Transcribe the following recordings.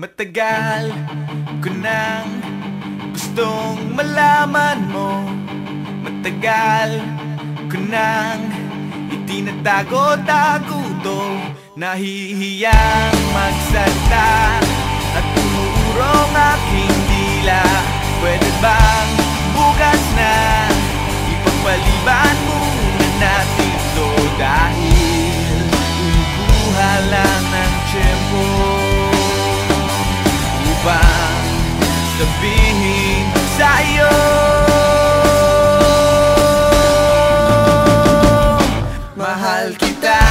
Matagal ko nang gustong malaman mo. Matagal ko nang itinatago-tago to. Nahihiyang magsalta sabihin sa'yo. Mahal kita,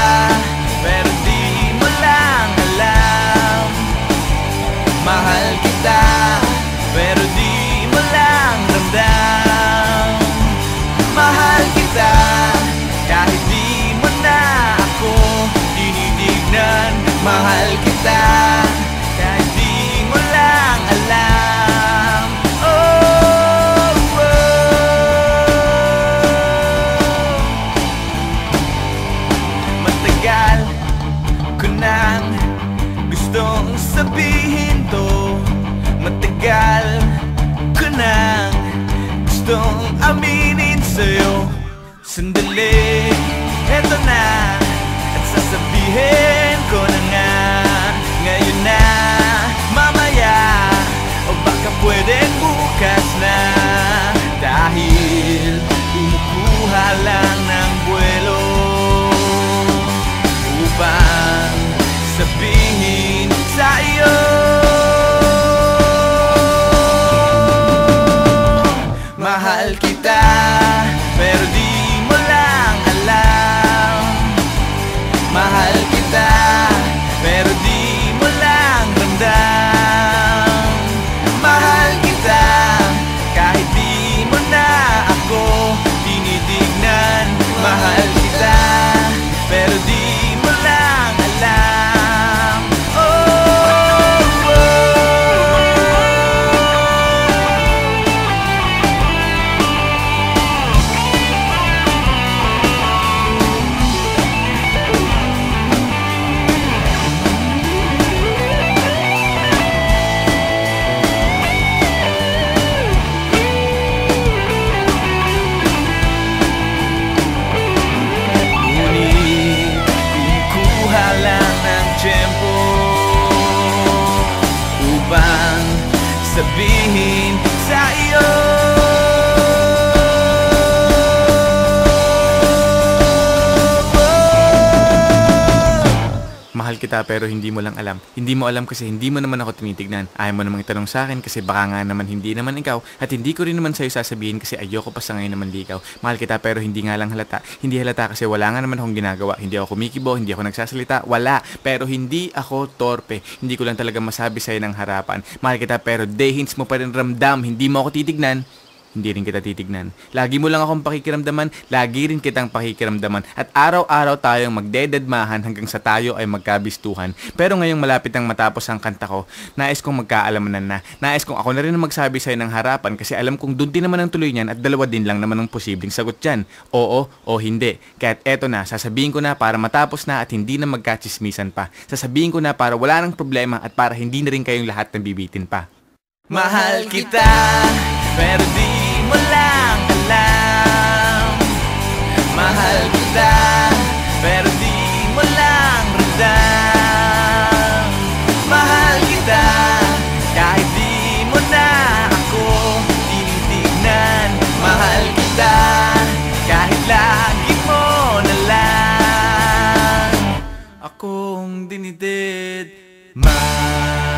pero di mo lang alam. Mahal kita, pero di mo lang ramdam. Mahal kita, kahit di mo na ako tinitignan. Mahal kita, nang gustong sabihin to Matagal ko nang gustong aminin sa'yo. Sandali, Mahal kita pero hindi mo lang alam. Hindi mo alam kasi hindi mo naman ako tinitignan. Ayaw mo namang itanong sa akin kasi baka nga naman hindi naman ikaw at hindi ko rin naman sa'yo sasabihin kasi ayoko pa sa ngayon naman di ikaw. Mahal kita pero hindi nga lang halata. Hindi halata kasi wala nga naman akong ginagawa. Hindi ako kumikibo, hindi ako nagsasalita, wala. Pero hindi ako torpe. Hindi ko lang talaga masabi sa'yo ng harapan. Mahal kita pero day hints mo pa rin ramdam. Hindi mo ako titignan hindi rin kita titignan. Lagi mo lang akong pakikiramdaman, lagi rin kitang pakikiramdaman. At araw-araw tayong magdededmahan hanggang sa tayo ay magkabistuhan. Pero ngayong malapit ang matapos ang kanta ko, nais kong magkaalamanan na. Nais kong ako na rin ang magsabi sa'yo ng harapan kasi alam kong doon din naman ang tuloy niyan at dalawa din lang naman ang posibleng sagot dyan. Oo o hindi. Kaya't eto na, sasabihin ko na para matapos na at hindi na magkachismisan pa. Sasabihin ko na para wala nang problema at para hindi na rin kayong lahat nabibitin pa. Mahal kita, pero di mo lang alam. Mahal kita, pero di lang Mahal kita, kahit di mo na ako tinitignan Mahal kita, kahit lagi mo na Akong dinidid, mahal